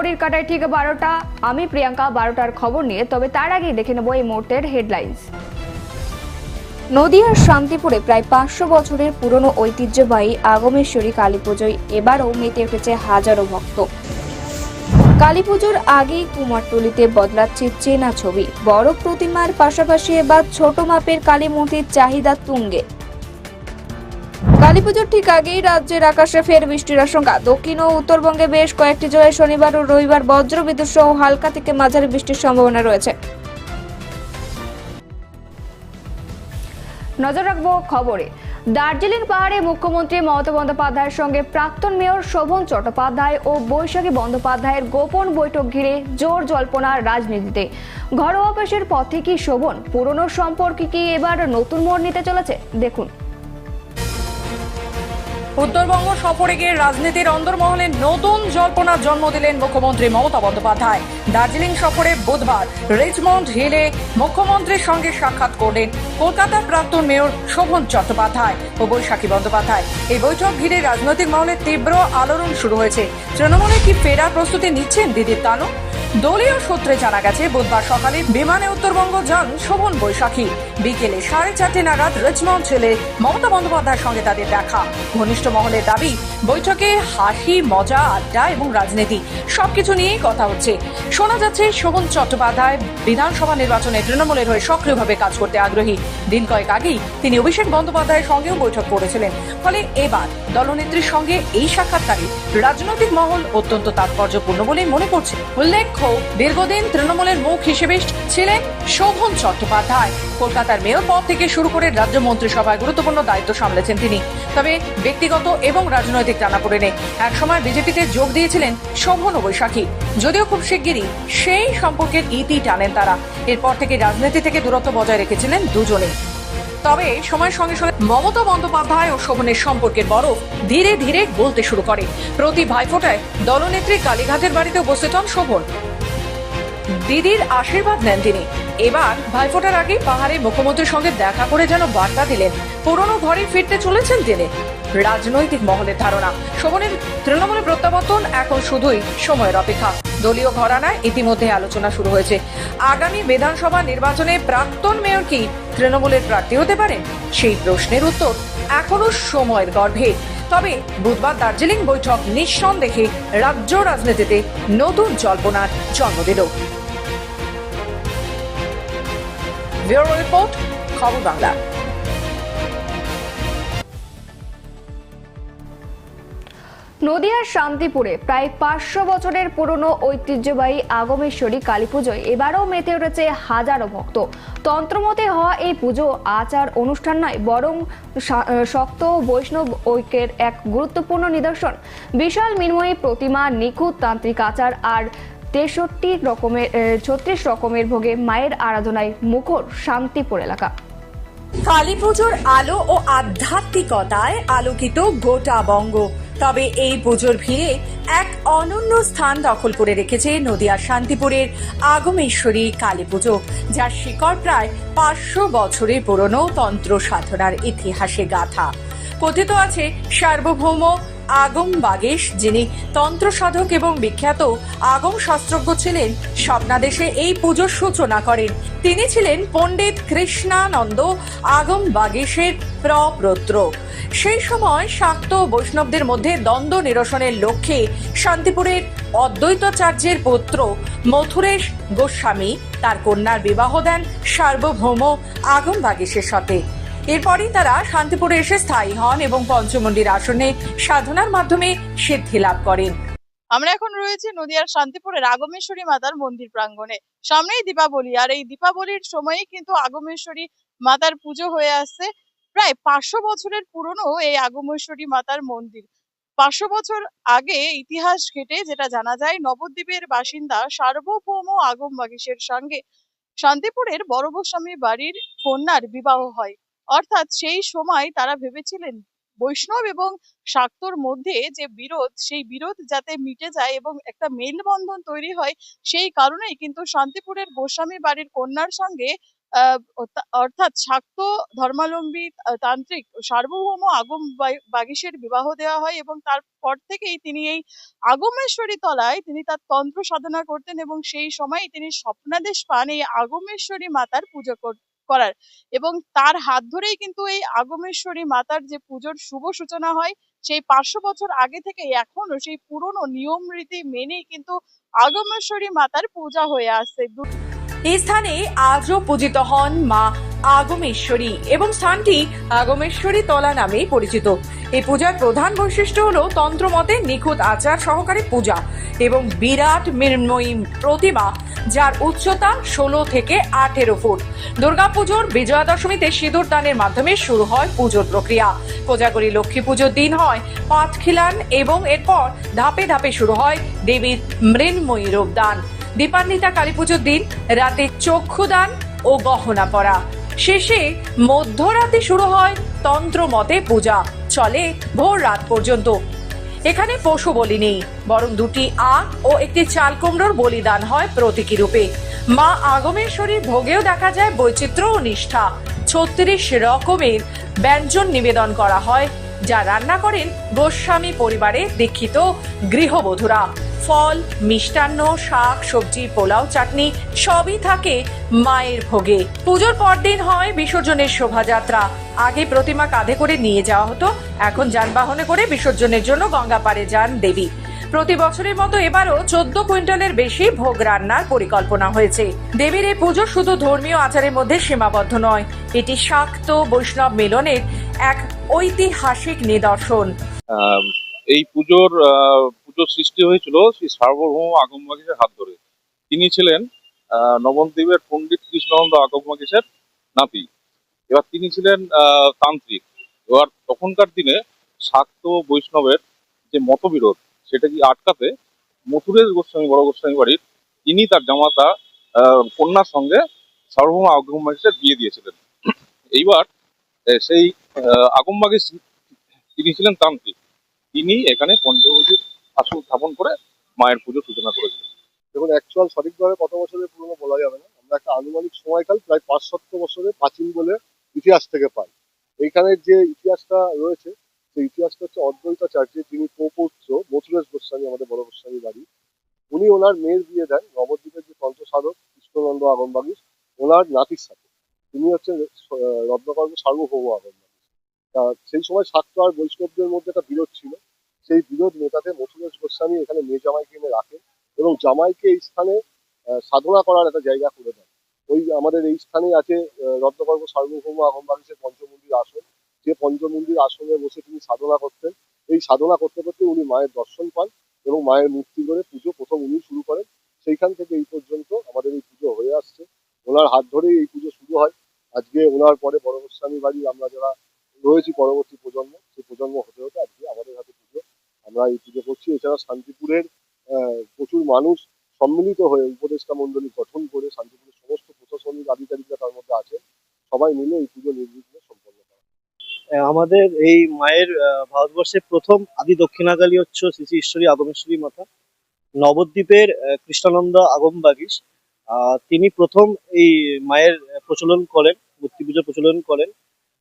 ঘড়ির কাটায় ঠিক বারোটা। আমি প্রিয়াঙ্কা, বারোটার খবর নিয়ে, তবে তার আগে দেখে নেব এই মুহূর্তের হেডলাইন্স নদিয়ার শান্তিপুরে প্রায় পাঁচশো বছরের পুরনো ঐতিহ্যবাহী আগমেশ্বরী কালী পুজোয় এবারও মেতে উঠেছে হাজারো ভক্ত। কালী পুজোর আগেই কুমারটুলিতে বদলাচ্ছে চেনা ছবি। বড় প্রতিমার পাশাপাশি এবার ছোট মাপের কালী মূর্তির চাহিদা তুঙ্গে। কালীপুজোর ঠিক আগেই রাজ্যের আকাশে ফের বৃষ্টির আশঙ্কা। দক্ষিণ ও উত্তরবঙ্গে বেশ কয়েকটি জেলায় শনিবার ও রবিবার বজ্রবিদ্যুৎ সহ হালকা থেকে মাঝারি বৃষ্টির সম্ভাবনা রয়েছে। নজর রাখব খবরে। দার্জিলিং পাহাড়ে মুখ্যমন্ত্রী মমতা বন্দ্যোপাধ্যায়ের সঙ্গে প্রাক্তন মেয়র শোভন চট্টোপাধ্যায় ও বৈশাখী বন্দ্যোপাধ্যায়ের গোপন বৈঠক ঘিরে জোর জল্পনার রাজনীতিতে। ঘরোয়া অভ্যাসের পথে কি শোভন? পুরনো সম্পর্কে কি এবার নতুন মোড় নিতে চলেছে? দেখুন। উত্তরবঙ্গ সফরে গিয়ে রাজনীতির অন্দরমহলে নতুন জল্পনার জন্ম দিলেন মুখ্যমন্ত্রী মমতা বন্দ্যোপাধ্যায়। দার্জিলিং সফরে বুধবার রিচমন্ড হিলে মুখ্যমন্ত্রীর সঙ্গে সাক্ষাৎ করলেন কলকাতার প্রাক্তন মেয়র শোভন চট্টোপাধ্যায় ও বৈশাখী বন্দ্যোপাধ্যায়। এই বৈঠক ঘিরে রাজনৈতিক মহলে তীব্র আলোড়ন শুরু হয়েছে। তৃণমূলে কি ফেরার প্রস্তুতি নিচ্ছেন দিদির তানু দলীয় সূত্রে জানা গেছে, বুধবার সকালে বিমানে উত্তরবঙ্গ যান শোভন বৈশাখী। বিকেলে সাড়ে চারটে নাগাদ রিচমন্ড ছেলে মমতা বন্দ্যোপাধ্যায়ের সঙ্গে তাদের দেখা। ঘনিষ্ঠ মহলের দাবি, বৈঠকে হাসি, মজা, আড্ডা এবং রাজনীতি সবকিছু নিয়েই কথা হচ্ছে। শোনা যাচ্ছে, শোভন চট্টোপাধ্যায় বিধানসভা নির্বাচনে তৃণমূলের হয়ে সক্রিয়ভাবে কাজ করতে আগ্রহী। দিন কয়েক আগেই তিনি অভিষেক বন্দ্যোপাধ্যায়ের সঙ্গেও বৈঠক করেছিলেন। ফলে এবার দলনেত্রীর সঙ্গে এই সাক্ষাৎকারে রাজনৈতিক মহল অত্যন্ত তাৎপর্যপূর্ণ বলেই মনে করছে। উল্লেখ্য দীর্ঘদিন তৃণমূলের মুখ হিসেবে ছিলেন শোভন চট্টোপাধ্যায়। কলকাতার মেয়র পদ থেকে শুরু করে রাজ্য মন্ত্রিসভায় গুরুত্বপূর্ণ দায়িত্ব সামলেছেন তিনি। তবে ব্যক্তিগত এবং রাজনৈতিক টানাপোড়েনে একসময় বিজেপিতে যোগ দিয়েছিলেন শোভন বৈশাখী। যদিও খুব শিগগিরই সেই সম্পর্কের ইতি টানেন তারা। এরপর থেকে রাজনীতি থেকে দূরত্ব বজায় রেখেছিলেন দুজনেই তবে সময়ের সঙ্গে সঙ্গে মমতা বন্দ্যোপাধ্যায় ও শোভনের সম্পর্কের বরফ ধীরে ধীরে গলতে শুরু করে। প্রতি ভাইফোঁটায় দলনেত্রী কালীঘাটের বাড়িতে উপস্থিত হন শোভন। দিদির আশীর্বাদ নেন তিনি। এবার ভাইফোঁটার আগে পাহাড়ে মুখ্যমন্ত্রীর সঙ্গে দেখা করে যেন বার্তা দিলেন, পুরনো ঘরে ফিরতে চলেছেন তিনি। রাজনৈতিক মহলের ধারণা, শোভনের তৃণমূলে প্রত্যাবর্তন এখন শুধুই সময়ের অপেক্ষা। দলীয় ঘরানায় ইতিমধ্যে আলোচনা শুরু হয়েছে। আগামী বিধানসভা নির্বাচনে প্রাক্তন মেয়র কি তৃণমূলের প্রার্থী হতে পারেন সেই প্রশ্নের উত্তর এখনও সময়ের গর্ভে। তবে বুধবার দার্জিলিং বৈঠক নিঃসন্দেহে রাজ্য রাজনীতিতে নতুন জল্পনার জন্ম দিল। ব্যুরো রিপোর্ট, খবর বাংলা। নদিয়ার শান্তিপুরে প্রায় পাঁচশো বছরের পুরনো ঐতিহ্যবাহী আগমেশ্বরী কালী পুজোয় এবারও মেতে উঠেছে হাজারো ভক্ত। তন্ত্রমতে হওয়া এই পুজো, আচার, অনুষ্ঠান নয়, বরং শক্ত বৈষ্ণব ঐক্যের এক গুরুত্বপূর্ণ নিদর্শন। বিশাল মিনময়ী প্রতিমা, নিখুঁত তান্ত্রিক আচার আর তেষট্টি রকমের ছত্রিশ রকমের ভোগে মায়ের আরাধনায় মুখর শান্তিপুর এলাকা। কালী পুজোর আলো ও আধ্যাত্মিকতায় আলোকিত গোটা বঙ্গ। তবে এই পুজোর ভিড়ে এক অনন্য স্থান দখল করে রেখেছে নদিয়ার শান্তিপুরের আগমেশ্বরী কালী পুজো, যার শিকড় প্রায় পাঁচশো বছরের পুরনো তন্ত্র সাধনার ইতিহাসে গাথা। কথিত আছে সার্বভৌম আগম বাগেশ, যিনি তন্ত্র সাধক এবং বিখ্যাত আগম শাস্ত্রজ্ঞ ছিলেন, স্বপ্নাদেশে এই পুজোর সূচনা করেন। তিনি ছিলেন পণ্ডিত কৃষ্ণানন্দ আগম বাগেশের প্রপ্রত্র সেই সময় শাক্ত বৈষ্ণবদের মধ্যে দ্বন্দ্ব নিরসনের লক্ষ্যে শান্তিপুরের অদ্বৈতাচার্যের পুত্র মথুরেশ গোস্বামী তার কন্যার বিবাহ দেন সার্বভৌম আগম বাগেশের সাথে। এরপরই তারা শান্তিপুরে এসে স্থায়ী হন এবং পঞ্চমন্ডির আসনে সাধনার মাধ্যমে সিদ্ধি লাভ করেন। আমরা এখন রয়েছে নদিয়ার শান্তিপুরের আগমেশ্বরী মাতার মন্দির প্রাঙ্গণে। সামনেই দীপাবলি, আর এই দীপাবলির সময়ই কিন্তু আগমেশ্বরী মাতার পুজো হয়ে আসছে। প্রায় পাঁচশো বছরের পুরনো এই আগমেশ্বরী মাতার মন্দির। পাঁচশো বছর আগে ইতিহাস ঘেটে যেটা জানা যায়, নবদ্বীপের বাসিন্দা সার্বভৌম আগম বাগিসের সঙ্গে শান্তিপুরের বড় গোস্বামী বাড়ির কন্যার বিবাহ হয়। অর্থাৎ সেই সময় তারা ভেবেছিলেন বৈষ্ণব এবং শাক্তর মধ্যে যে বিরোধ সেই বিরোধ যাতে মিটে যায় এবং একটা মেলবন্ধন তৈরি হয় সেই কারণেই কিন্তু শান্তিপুরের গোস্বামী বাড়ির কন্যার সঙ্গে অর্থাৎ শাক্ত ধর্মাবলম্বী আহ, তান্ত্রিক সার্বভৌম আগম বা- বাগীশের বিবাহ দেওয়া হয় এবং তারপর থেকেই তিনি এই আগমেশ্বরী তলায় তিনি তার তন্ত্র সাধনা করতেন এবং সেই সময় তিনি স্বপ্নাদেশ পান এই আগমেশ্বরী মাতার পুজো করার। এবং তার হাত ধরেই কিন্তু এই আগমেশ্বরী মাতার যে পুজোর শুভ সূচনা হয়, সেই পাঁচশো বছর আগে থেকে এখনও সেই পুরনো নিয়ম রীতি মেনেই কিন্তু আগমেশ্বরী মাতার পূজা হয়ে আসছে এই স্থানে আজও পূজিত হন মা আগমেশ্বরী এবং স্থানটি আগমেশ্বরী তলা নামেই পরিচিত। এই পূজার প্রধান বৈশিষ্ট্য হলো তন্ত্রমতে নিখুঁত আচার সহকারে পূজা এবং বিরাট মৃন্ময়ী প্রতিমা, যার উচ্চতা ষোলো থেকে আঠেরো ফুট। দুর্গাপুজোর বিজয়া দশমীতে সিঁদুর দানের মাধ্যমে শুরু হয় পুজোর প্রক্রিয়া। কোজাগরী লক্ষ্মী পুজোর দিন হয় পাটখিলান এবং এরপর ধাপে ধাপে শুরু হয় দেবীর মৃন্ময়ী রূপদান দীপান্বিতা কালী পুজোর দিন, রাতে চক্ষুদান ও গহনা পরা। শেষে মধ্যরাতে শুরু হয় তন্ত্রমতে পূজা। চলে ভোর রাত পর্যন্ত। এখানে পশু বলি নেই, বরং দুটি আখ ও একটি চাল কুমড়োর বলিদান হয় প্রতীকী রূপে। মা আগমেশ্বরীর ভোগেও দেখা যায় বৈচিত্র্য ও নিষ্ঠা। ছত্রিশ রকমের ব্যঞ্জন নিবেদন করা হয় যা রান্না করেন গোস্বামী পরিবারে দীক্ষিত গৃহবধূরা। ফল, মিষ্টান্ন, শাক, সবজি, পোলাও, চাটনি সবই থাকে মায়ের ভোগে। পুজোর পরদিন হয় বিসর্জনের শোভাযাত্রা। আগে প্রতিমা কাঁধে করে নিয়ে যাওয়া হতো, এখন যানবাহনে করে বিসর্জনের জন্য গঙ্গা পাড়ে যান দেবী। প্রতি বছরের মতো এবারও চোদ্দ কুইন্টালের বেশি ভোগ রান্নার পরিকল্পনা হয়েছে। দেবীর এই পুজো শুধু ধর্মীয় আচারের মধ্যে সীমাবদ্ধ নয় এটি শাক্ত বৈষ্ণব মিলনের এক ঐতিহাসিক নিদর্শন। এই পুজোর পুজোর সৃষ্টি হয়েছিল শ্রী সার্বভৌম আগমবাগীশের হাত ধরে। তিনি ছিলেন আহ, নবদ্বীপের পণ্ডিত কৃষ্ণানন্দ আগমবাগীশের নাতি। এবার তিনি ছিলেন তান্ত্রিক। এবার তখনকার দিনে শাক্ত বৈষ্ণবের যে মতবিরোধ সেটা কি আটকাতে মথুরের গোস্বামী বড় গোস্বামী বাড়ির তিনি তার জামাতা কন্যার সঙ্গে সার্বভৌম আগমবাগীশের বিয়ে দিয়েছিলেন। এইবার সেই আহ, আগমবাগীশ তিনি ছিলেন তান্ত্রিক তিনি এখানে পঞ্চবটির আসন স্থাপন করে মায়ের পুজো সূচনা করেছিলেন। দেখুন অ্যাকচুয়াল সঠিকভাবে কত বছরের পুরনো বলা যাবে না। আমরা একটা আনুমানিক সময়কাল প্রায় পাঁচ সত্তর বছরের প্রাচীন বলে ইতিহাস থেকে পাই। এইখানের যে ইতিহাসটা রয়েছে সেই ইতিহাসটা হচ্ছে অদ্বৈতাচার্যের যিনি প্রপৌত্র মথুরেশ গোস্বামী, আমাদের বড় গোস্বামী বাড়ি। উনি ওনার মেয়ের বিয়ে দেন, নবদ্বীপের যে তন্ত্র সাধক কৃষ্ণনন্দ আগমবাগীশ ওনার নাতির সাথে। তিনি হচ্ছেন রত্নকর্ম সার্বভৌম আগমবাগীশ তা সেই সময় শাক্ত আর বৈষ্ণবদের মধ্যে একটা বিরোধ ছিল। সেই বিরোধ মেটাতে মথুরেশ গোস্বামী এখানে মেয়ে জামাইকে এনে রাখেন এবং জামাইকে এই স্থানে সাধনা করার একটা জায়গা করে দেন। ওই আমাদের এই স্থানেই আছে রত্নকর্ম সার্বভৌম আগমবাগীশের পঞ্চমন্দির আসন। যে পঞ্চমন্দির আসনে বসে তিনি সাধনা করতেন। এই সাধনা করতে করতে উনি মায়ের দর্শন পান এবং মায়ের মূর্তি করে পুজো প্রথম উনি শুরু করেন। সেইখান থেকে এই পর্যন্ত আমাদের এই পুজো হয়ে আসছে। ওনার হাত ধরেই এই পুজো শুরু হয়। আজকে ওনার পরে বড় গোস্বামী বাড়ি আমরা যারা রয়েছি পরবর্তী প্রজন্ম, সেই প্রজন্ম হতে হতে আজকে আমাদের হাতে পুজো। আমরা এই পুজো করছি। এছাড়া শান্তিপুরের প্রচুর মানুষ সম্মিলিত হয়ে উপদেষ্টা মন্ডলী গঠন করে শান্তিপুরের সমস্ত প্রশাসনিক আধিকারিকরা তার মধ্যে আছেন সবাই মিলে এই পুজো নির্বিঘ্নে সম্পন্ন করা আহ, আমাদের এই মায়ের ভারতবর্ষের প্রথম আদি দক্ষিণাকালী হচ্ছে শ্রী শ্রী ঈশ্বরী আগমেশ্বরী মাতা। নবদ্বীপের কৃষ্ণানন্দ আগম বাগিস আহ, তিনি প্রথম এই মায়ের প্রচলন করেন মূর্তি পুজো প্রচলন করেন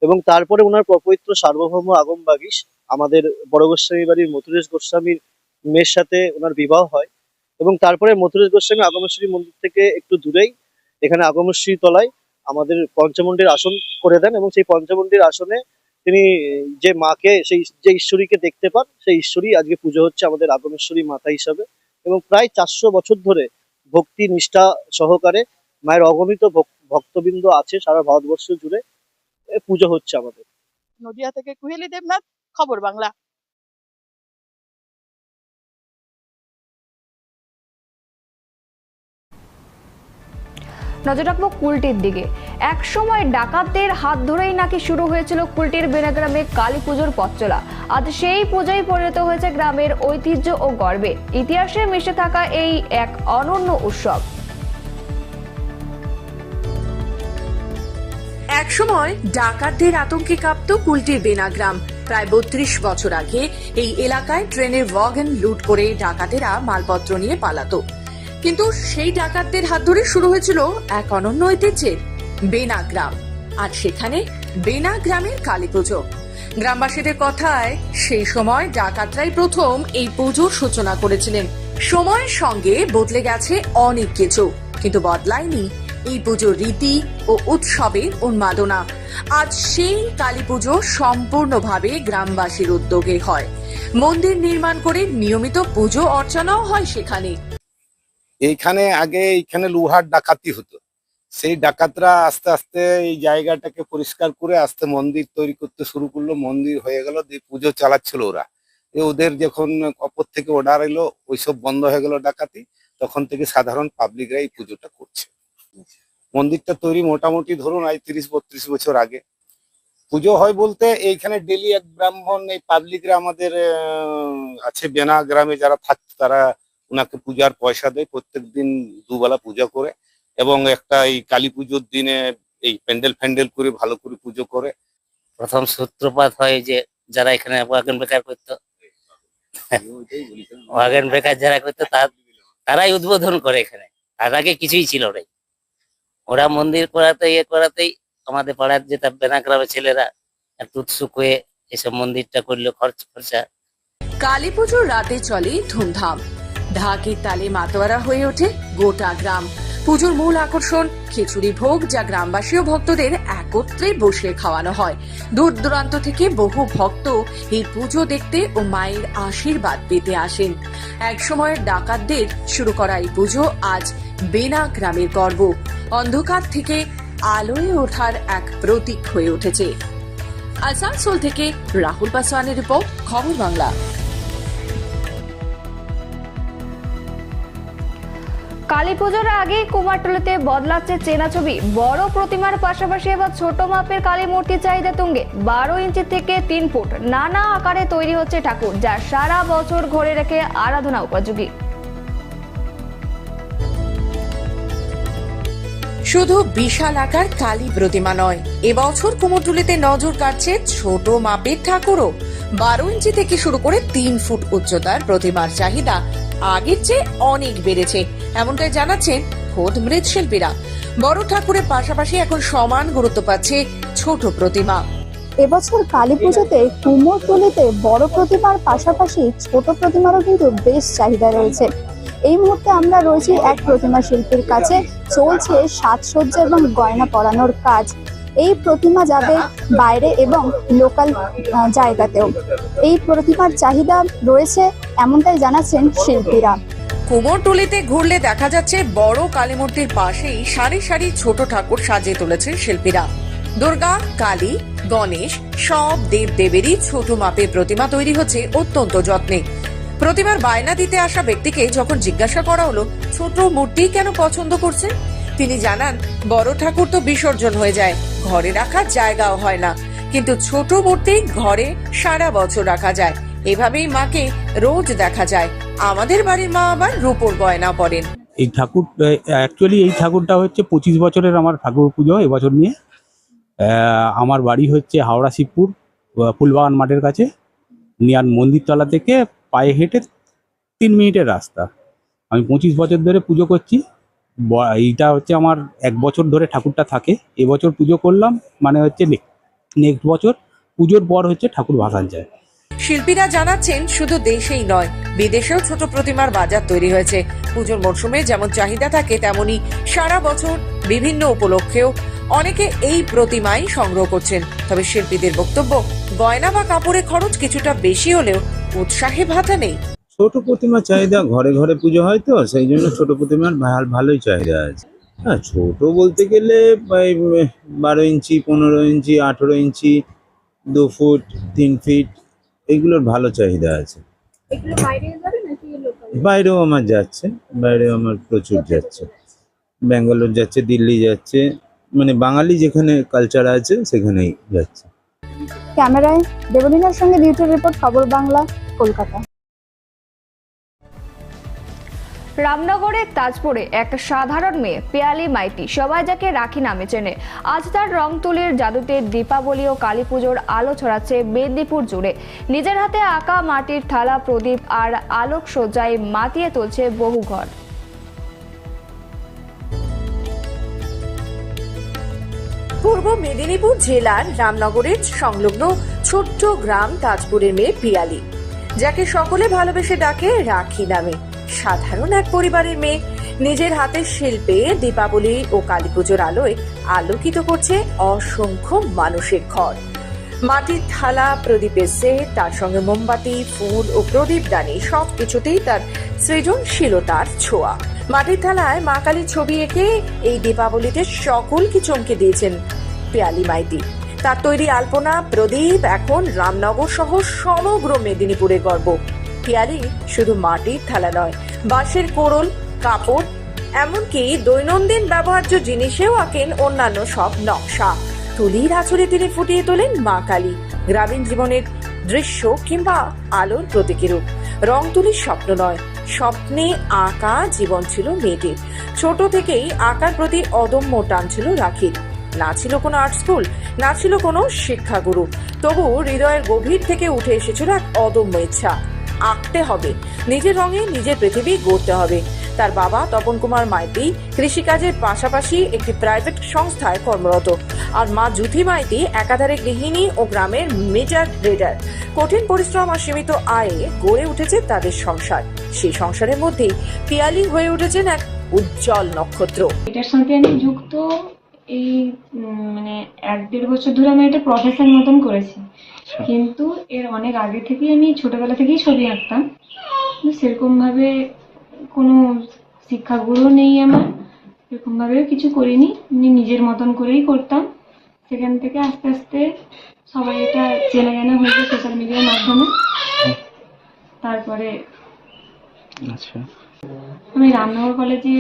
এবং তারপরে ওনার পবিত্র সার্বভৌম আগম বাগিস আমাদের বড় গোস্বামী বাড়ির মথুরেশ গোস্বামীর মেয়ের সাথে ওনার বিবাহ হয় এবং তারপরে মথুরেশ গোস্বামী আগমেশ্বরী মন্দির থেকে একটু দূরেই এখানে আগমেশ্বরী তলায় আমাদের পঞ্চমন্ডির আসন করে দেন এবং সেই পঞ্চমন্ডির আসনে তিনি যে মাকে সেই যে ঈশ্বরীকে দেখতে পান সেই ঈশ্বরী আজকে পুজো হচ্ছে আমাদের আগমেশ্বরী মাতা হিসাবে। এবং প্রায় চারশো বছর ধরে ভক্তি নিষ্ঠা সহকারে মায়ের অগণিত ভক্তবৃন্দ আছে সারা ভারতবর্ষ জুড়ে। পুজো হচ্ছে আমাদের। নদিয়া থেকে কুহেলি দেবনাথ খবর বাংলা। নজর রাখব কুলটির দিকে। একসময় ডাকাতদের হাত ধরেই নাকি শুরু হয়েছিল কুলটির বেনাগ্রামে কালী পুজোর পথ চলা আজ সেই পুজোই পরিণত হয়েছে গ্রামের ঐতিহ্য ও গর্বে। ইতিহাসে মিশে থাকা এই এক অনন্য উৎসব। একসময় ডাকাতদের আতঙ্কে কাঁপত কুলটির বেনাগ্রাম। প্রায় বত্রিশ বছর আগে এই এলাকায় ট্রেনের ওয়াগন লুট করে ডাকাতেরা মালপত্র নিয়ে পালাতো। কিন্তু সেই ডাকাতদের হাত ধরে শুরু হয়েছিল এক অনন্য ঐতিহ্যের। বেনা গ্রাম আর সেখানে বেনা গ্রামের কালী পুজো। গ্রামবাসীদের কথায় সেই সময় ডাকাতরাই প্রথম এই পুজোর সূচনা করেছিলেন। সময়ের সঙ্গে বদলে গেছে অনেক কিছু, কিন্তু বদলায়নি এই পুজোর রীতি ও উৎসবের উন্মাদনা। আজ সেই কালী পুজো সম্পূর্ণভাবে গ্রামবাসীর উদ্যোগে হয়। মন্দির নির্মাণ করে নিয়মিত পুজো অর্চনাও হয় সেখানে। এইখানে আগে এইখানে লোহার ডাকাতি হতো। সেই ডাকাতরা আস্তে আস্তে এই জায়গাটাকে পরিষ্কার করে আস্তে মন্দির তৈরি করতে শুরু করল, মন্দির হয়ে গেল, দিয়ে পুজো চালাচ্ছিল ওরা। ওদের যখন অপর থেকে অর্ডার এলো, ওইসব বন্ধ হয়ে গেল ডাকাতি, তখন থেকে সাধারণ পাবলিকরা এই পুজোটা করছে। মন্দিরটা তৈরি মোটামুটি ধরুন আজ তিরিশ, বত্রিশ বছর আগে। পুজো হয় বলতে এইখানে ডেলি এক ব্রাহ্মণ, এই পাবলিকরা আমাদের আছে বেনা গ্রামে যারা থাকতো, তারা ওনাকে পূজার পয়সা দেয় প্রত্যেক দিন দুবেলা পূজা করে। এবং একটা এই কালী পুজোর দিনে এই প্যান্ডেল ফ্যান্ডেল করে ভালো করে পুজো করে। প্রথম সূত্রপাত হয় যে যারা এখানে ওয়াগন বেকার করতো ওয়াগন বেকার যারা করতো তার তারাই উদ্বোধন করে এখানে। তার আগে কিছুই ছিল না। ওরা মন্দির করাতে ইয়ে করাতেই আমাদের পাড়ার যেটা বেনা গ্রামের ছেলেরা একটু উৎসুক হয়ে এসব মন্দিরটা করল খরচ খরচা। কালী পুজোর রাতে চলে ধুমধাম। ঢাকের তালে মাতোয়ারা হয়ে ওঠে গোটা গ্রাম। পুজোর মূল আকর্ষণ খিচুড়ি ভোগ যা গ্রামবাসী ভক্তদের একত্রে বসে খাওয়ানো হয়। দূর দূরান্ত থেকে বহু ভক্ত এই পুজো দেখতে ও মায়ের আশীর্বাদ পেতে আসেন। একসময়ের ডাকাতদের শুরু করা এই পুজো আজ বেনা গ্রামের গর্ব। অন্ধকার থেকে আলোয় ওঠার এক প্রতীক হয়ে উঠেছে। আসানসোল থেকে রাহুল পাসওয়ানের রিপোর্ট, খবর বাংলা। কালী পুজোর আগেই কুমারটুলিতে বদলাচ্ছে চেনা ছবি। বড় প্রতিমার পাশাপাশি এবার ছোট মাপের কালী মূর্তির চাহিদা তুঙ্গে। বারো ইঞ্চি থেকে তিন ফুট। নানা আকারে তৈরি হচ্ছে ঠাকুর, যা সারা বছর ঘরে রেখে আরাধনা উপযোগী। শুধু বিশাল আকার কালী প্রতিমা নয়, এবছর কুমোরটুলিতে নজর কাটছে ছোট মাপের ঠাকুরও। বারো ইঞ্চি থেকে শুরু করে তিন ফুট উচ্চতার প্রতিমার চাহিদা আগের চেয়ে অনেক বেড়েছে। এমনটাই জানাচ্ছেন খোদ মৃৎশিল্পীরা। বড় ঠাকুরের পাশাপাশি এখন সমান গুরুত্ব পাচ্ছে ছোট প্রতিমা। এবছর কালী পুজোতে কুমোরটুলিতে বড় প্রতিমার পাশাপাশি ছোট প্রতিমারও কিন্তু বেশ চাহিদা রয়েছে। এই মুহূর্তে আমরা রয়েছি এক প্রতিমা শিল্পীর কাছে। চলছে সাজসজ্জা এবং গয়না পরানোর কাজ। এই প্রতিমা যাবে বাইরে এবং লোকাল জায়গাতেও। এই প্রতিমার চাহিদা রয়েছে, এমনটাই জানাচ্ছেন শিল্পীরা। কুমোরটুলিতে ঘুরলে দেখা যাচ্ছে বড় কালী মূর্তির পাশেই সারি সারি ছোট ঠাকুর সাজিয়ে তুলেছেন শিল্পীরা। দুর্গা, কালী, গণেশ সব দেব দেবেরই ছোট মাপের প্রতিমা তৈরি হচ্ছে অত্যন্ত যত্নে। প্রতিমার বায়না দিতে আসা ব্যক্তিকে যখন জিজ্ঞাসা করা হলো, ছোট মূর্তি কেন পছন্দ করছেন? তিনি জানান, বড় ঠাকুর তো বিসর্জন হয়ে যায়, ঘরে রাখার জায়গাও হয় না। কিন্তু ছোট মূর্তি ঘরে সারা বছর রাখা যায়। এভাবেই মাকে রোজ দেখা যায়। আমাদের বাড়ির মা আবার রূপোর গয়না পরেন। এই ঠাকুর অ্যাকচুয়ালি এই ঠাকুরটা হচ্ছে পঁচিশ বছরের আমার ঠাকুর পুজো এবছর নিয়ে। আমার বাড়ি হচ্ছে হাওড়া শিবপুর ফুলবাগান মাঠের কাছে, নিয়ার মন্দিরতলা থেকে পায়ে হেঁটে তিন মিনিটের রাস্তা। আমি পঁচিশ বছর ধরে পুজো করছি। এইটা হচ্ছে আমার এক বছর ধরে ঠাকুরটা থাকে। এবছর পুজো করলাম মানে হচ্ছে নেক্সট বছর পুজোর পর হচ্ছে ঠাকুর ভাসান যায়। শিল্পীরা জানাচ্ছেন, শুধু দেশেই নয়, বিদেশেও ছোট প্রতিমার বাজার তৈরি হয়েছে। পুজোর মরশুমে যেমন চাহিদা থাকে, তেমনি সারা বছর বিভিন্ন উপলক্ষেও অনেকে এই প্রতিমাই সংগ্রহ করছেন। তবে শিল্পীদের বক্তব্য, গয়না বা কাপড়ের খরচ কিছুটা বেশি হলেও উৎসাহে ভাতা নেই। ছোট প্রতিমার চাহিদা, ঘরে ঘরে পুজো হয় তো, সেই জন্য ছোট প্রতিমার ভাল- ভালোই চাহিদা আছে। হ্যাঁ ছোট বলতে গেলে বারো ইঞ্চি, পনেরো ইঞ্চি, আঠেরো ইঞ্চি, দু ফুট, তিন ফিট এগুলোর ভালো চাহিদা আছে। বাইরেও আমার যাচ্ছে বাইরেও আমার প্রচুর যাচ্ছে। ব্যাঙ্গালোর যাচ্ছে দিল্লি যাচ্ছে মানে বাঙালি যেখানে কালচার আছে সেখানেই যাচ্ছে। ক্যামেরায় দেবলীনার সঙ্গে রিপোর্ট খবর বাংলা কলকাতা। রামনগরের তাজপুরে এক সাধারণ মেয়ে, পেয়ালি মাইতি, সবাই যাকে রাখি নামে চেনে। আজ তার রং তুলির জাদুতে দীপাবলি ও কালী পুজোর আলো ছড়াচ্ছে মেদিনীপুর জুড়ে। নিজের হাতে আঁকা মাটির থালা, প্রদীপ আর আলোক সজ্জায় মাতিয়ে তুলছে বহু ঘর। পূর্ব মেদিনীপুর জেলার রামনগরের সংলগ্ন ছোট্ট গ্রাম তাজপুরের মেয়ে পিয়ালি, যাকে সকলে ভালোবেসে ডাকে রাখি নামে। সাধারণ এক পরিবারের মেয়ে। নিজের হাতের শিল্পে দীপাবলি ও কালীপুজোর আলোয় আলোকিত করছে অসংখ্য মানুষের ঘর। মাটির থালা, প্রদীপের সেট তার সঙ্গে মোমবাতি, ফুল ও প্রদীপ দানি সব কিছুতেই তার সৃজনশীলতার ছোঁয়া। মাটির থালায় মা কালীর ছবি এঁকে এই দীপাবলিতে সকলকে চমকে দিয়েছেন পেয়ালি মাইতি। তার তৈরি আলপনা, প্রদীপ, এখন রামনগর সহ সমগ্র মেদিনীপুরে গর্ব। পিয়ালি শুধু মাটির থালা নয়, বাঁশের কোরল কাপড়, এমনকি দৈনন্দিন ব্যবহার্য জিনিসেও আঁকেন অন্যান্য সব নকশা। তুলির আঁচড়ে তিনি ফুটিয়ে তোলেন মা কালী, গ্রামীণ জীবনের দৃশ্য কিংবা আলোর প্রতীকী রূপ। রং তুলির স্বপ্ন নয়, স্বপ্নে আঁকা জীবন ছিল মেয়েটির। ছোট থেকেই আঁকার প্রতি অদম্য টান ছিল রাখির। না ছিল কোনো আর্ট স্কুল না ছিল কোনো শিক্ষাগুরু। তবু হৃদয়ের গভীর থেকে উঠে এসেছিল এক অদম্য ইচ্ছা। আঁকতে হবে। নিজের রঙে নিজের পৃথিবী গড়তে হবে। তার বাবা তপন কুমার মাইতি কৃষিকাজের পাশাপাশি একটি প্রাইভেট সংস্থায় কর্মরত। আর মা জুথি মাইতি একাধারে গৃহিণী ও গ্রামের মেজার রিডার কঠিন পরিশ্রম আর সীমিত আয়ে গড়ে উঠেছে তাদের সংসার। সেই সংসারের মধ্যেই পিয়ালি হয়ে উঠেছেন এক উজ্জ্বল নক্ষত্র। এটার সঙ্গে আমি যুক্ত এই মানে এক দেড় বছর ধরে আমি এটা প্রফেশন মতন করেছি। কিন্তু এর অনেক আগে থেকেই আমি ছোটবেলা থেকেই ছবি আঁকতাম। সেরকম ভাবে কোনো শিক্ষাগুরু নেই আমার। সেরকম ভাবেও কিছু করিনি। নিজের মতন করেই করতাম। সেখান থেকে আস্তে আস্তে সবাই এটা চেনা জানা হয়েছে সোশ্যাল মিডিয়ার মাধ্যমে। তারপরে আচ্ছা। আমি রামনগর কলেজে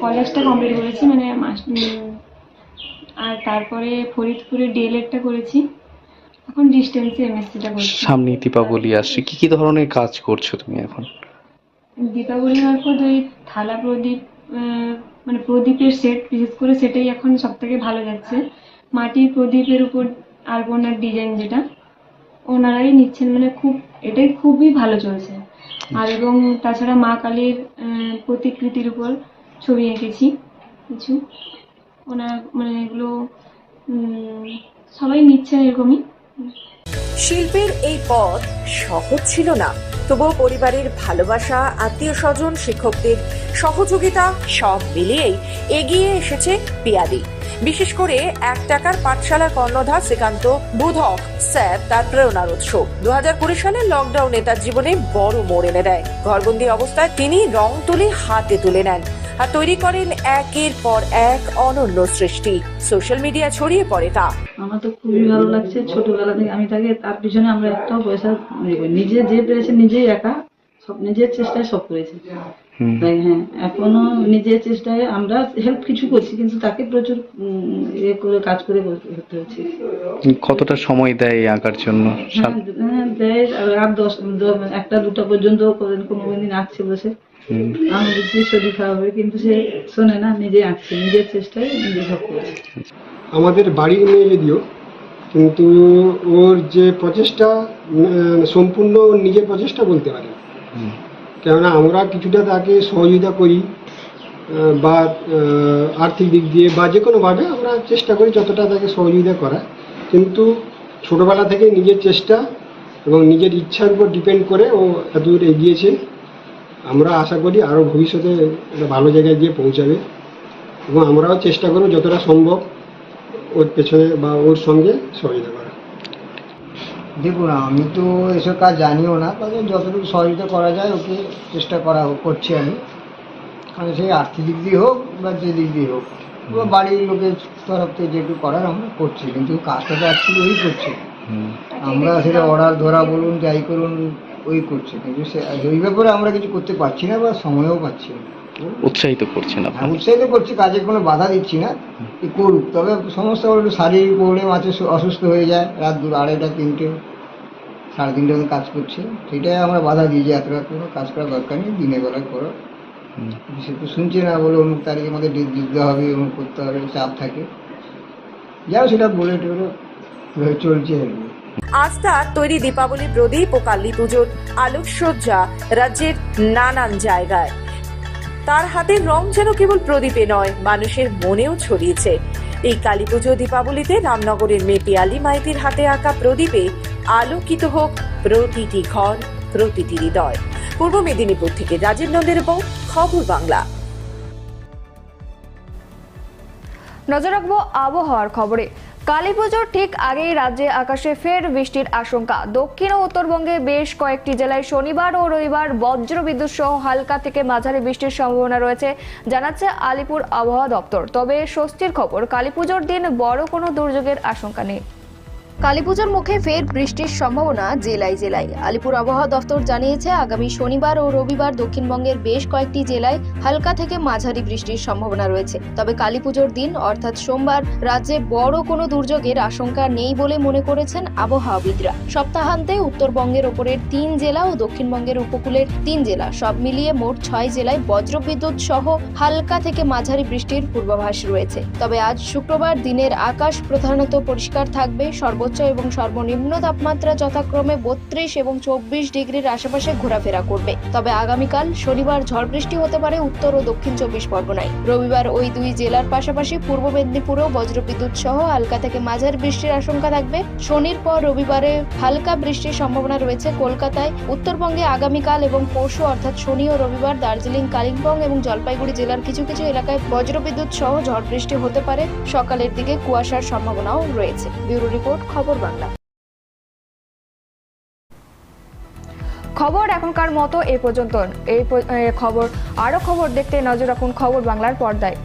কলেজটা কমপ্লিট করেছি। মানে আর তারপরে ফরিদপুরে ডিএলএডটা করেছি। এখন ডিস্টেন্সে এমএসসিটা করছি সামনে দীপাবলি আসছে। কি কি ধরনের কাজ করছ তুমি এখন? দীপাবলি হওয়ার পর ওই থালা প্রদীপ মানে প্রদীপের সেট বিশেষ করে সেটাই এখন সব থেকে ভালো যাচ্ছে। মাটির প্রদীপের উপর আলপনার ডিজাইন যেটা ওনারাই নিচ্ছেন মানে খুব এটাই খুবই ভালো চলছে। আর এবং তাছাড়া মা কালীর প্রতিকৃতির উপর ছবি এঁকেছি কিছু। ওনার মানে এগুলো সবাই নিচ্ছেন এরকমই। শিল্পের এই পথ সহজ ছিল না। তবুও পরিবারের ভালোবাসা আত্মীয় স্বজন শিক্ষকদের সহযোগিতা সব মিলিয়েই এগিয়ে এসেছে পিয়ালি বিশেষ করে এক টাকার পাঠশালার কর্ণধার শ্রীকান্ত বুধক স্যার তার প্রেরণার উৎস। দু হাজার কুড়ি সালে লকডাউনে তার জীবনে বড় মোড় এনে দেয়। ঘরবন্দি অবস্থায় তিনি রং তুলি হাতে তুলে নেন। আর তৈরি করেন একের পর এক অনন্য সৃষ্টি। সোশ্যাল মিডিয়া ছড়িয়ে পড়ে তা। আমার তো খুবই ভালো লাগছে ছোটবেলা থেকে। আমি তাকে তার পিছনে আমরা একটাও পয়সা নিজে যে পেরেছে নিজেই একা। সব নিজের চেষ্টায় সব করেছে। তাই হ্যাঁ এখনও নিজের চেষ্টায় আমরা হেল্প কিছু করছি কিন্তু তাকে প্রচুর ইয়ে করে কাজ করে করতে হচ্ছে। কতটা সময় দেয় এই আঁকার জন্য? হ্যাঁ হ্যাঁ, দেয় রাত দশ একটা দুটা পর্যন্ত কোনো কোনো দিন আঁকছে বসে। আমি শরীর খারাপ হবে কিন্তু সে শোনে না নিজে আঁকছে নিজের চেষ্টায় নিজে সব করছে। আমাদের বাড়ির মেয়ে যদিও কিন্তু ওর যে প্রচেষ্টা সম্পূর্ণ ওর নিজের প্রচেষ্টা বলতে পারে। কেননা আমরা কিছুটা তাকে সহযোগিতা করি বা আর্থিক দিক দিয়ে বা যে কোনোভাবে আমরা চেষ্টা করি যতটা তাকে সহযোগিতা করা। কিন্তু ছোটবেলা থেকে নিজের চেষ্টা এবং নিজের ইচ্ছার উপর ডিপেন্ড করে ও এতদূর এগিয়েছে। আমরা আশা করি আরও ভবিষ্যতে একটা ভালো জায়গায় গিয়ে পৌঁছাবে। এবং আমরাও চেষ্টা করব যতটা সম্ভব ওর পেছনে বা ওর সঙ্গে সহযোগিতা করা দেখুন আমি তো এসব কাজ জানিও না তবে যতটুকু সহযোগিতা করা যায় ওকে চেষ্টা করা করছি আমি। মানে সেই আর্থিক দিক দিয়ে হোক বা যে দিক দিয়ে হোক বা বাড়ির লোকের তরফ থেকে যেটুকু করার আমরা করছি কিন্তু কাজটা তো অ্যাকচুয়ালি ওই করছে। আমরা সেটা অর্ডার ধরা বলুন যাই করুন ওই করছে। কিন্তু সে ওই ব্যাপারে আমরা কিছু করতে পারছি না বা সময়ও পাচ্ছি না। উৎসাহিত করছেন হ্যাঁ উৎসাহিত করছি কাজে কোনো বাধা দিচ্ছি না। করুক তবে সমস্যা হলো শারীরিক প্রবলেম আছে অসুস্থ হয়ে যায় রাত দু আড়াইটা তিনটে সাড়ে তিনটে কাজ করছে। সেটাই আমরা বাধা দিই যে এত রাত কোনো কাজ করার দরকার নেই দিনের বেলায় করো। সে তো শুনছে না বলে অমুক তারিখে আমাদের ডেট দিতে হবে অমুক করতে হবে চাপ থাকে। যাও সেটা বলে টলে চলছে আর কি। আজ তার দীপাবলি প্রদীপ ও কালী পুজোর আলোকসজ্জা রাজ্যের নানান জায়গায়। তার হাতের রং যেন কেবল প্রদীপে নয়, মানুষের মনেও ছড়িয়েছে। এই কালী পুজো দীপাবলিতে রামনগরের মেয়ে পিয়ালি মাইতির হাতে আঁকা প্রদীপে আলোকিত হোক প্রতিটি ঘর, প্রতিটি হৃদয়। পূর্ব মেদিনীপুর থেকে রাজীব নন্দের রিপোর্ট খবর বাংলা। নজর রাখব আবহাওয়ার খবরে। কালী পুজোর ঠিক আগেই রাজ্যে আকাশে ফের বৃষ্টির আশঙ্কা। দক্ষিণ ও উত্তরবঙ্গে বেশ কয়েকটি জেলায় শনিবার ও রবিবার বজ্র বিদ্যুৎ সহ হালকা থেকে মাঝারি বৃষ্টির সম্ভাবনা রয়েছে, জানাচ্ছে আলিপুর আবহাওয়া দপ্তর। তবে স্বস্তির খবর কালীপুজোর দিন বড় কোনো দুর্যোগের আশঙ্কা নেই। কালীপুজোর মুখে ফের বৃষ্টির সম্ভাবনা জেলায় জেলায়। আলিপুর আবহাওয়া দফতর জানিয়েছে, আগামী শনিবার ও রবিবার দক্ষিণবঙ্গের বেশ কয়েকটি জেলায় হালকা থেকে মাঝারি বৃষ্টির সম্ভাবনা রয়েছে। তবে কালীপুজোর দিন, অর্থাৎ সোমবার, রাজ্যে বড় কোনো দুর্যোগের আশঙ্কা নেই বলে মনে করেছেন আবহাওয়াবিদরা। সপ্তাহান্তে উত্তরবঙ্গের ওপরের তিন জেলা ও দক্ষিণবঙ্গের উপকূলের তিন জেলা, সব মিলিয়ে মোট ছয় জেলায় বজ্রবিদ্যুৎ সহ হালকা থেকে মাঝারি বৃষ্টির পূর্বাভাস রয়েছে। তবে আজ শুক্রবার দিনের আকাশ প্রধানত পরিষ্কার থাকবে সর্বোচ্চ এবং সর্বনিম্ন তাপমাত্রা যথাক্রমে বত্রিশ এবং চব্বিশ ডিগ্রির আশেপাশে ঘোরাফেরা করবে। তবে আগামীকাল শনিবার ঝড় বৃষ্টি হতে পারে উত্তর ও দক্ষিণ চব্বিশ পরগনায়। রবিবার ওই দুই জেলার পাশাপাশি পূর্ব মেদিনীপুরেও বজ্রবিদ্যুৎ সহ হালকা থেকে মাঝারি বৃষ্টির আশঙ্কা থাকবে। শনির পর রবিবারে হালকা বৃষ্টির সম্ভাবনা রয়েছে কলকাতায়। উত্তরবঙ্গে আগামীকাল এবং পরশু অর্থাৎ শনি ও রবিবার দার্জিলিং, কালিম্পং এবং জলপাইগুড়ি জেলার কিছু কিছু এলাকায় বজ্রবিদ্যুৎ সহ ঝড় বৃষ্টি হতে পারে। সকালের দিকে কুয়াশার সম্ভাবনাও রয়েছে। ব্যুরো রিপোর্ট খবর বাংলা। খবর এখনকার মতো এ পর্যন্ত। এই খবর আরও খবর দেখতে নজর রাখুন খবর বাংলার পর্দায়।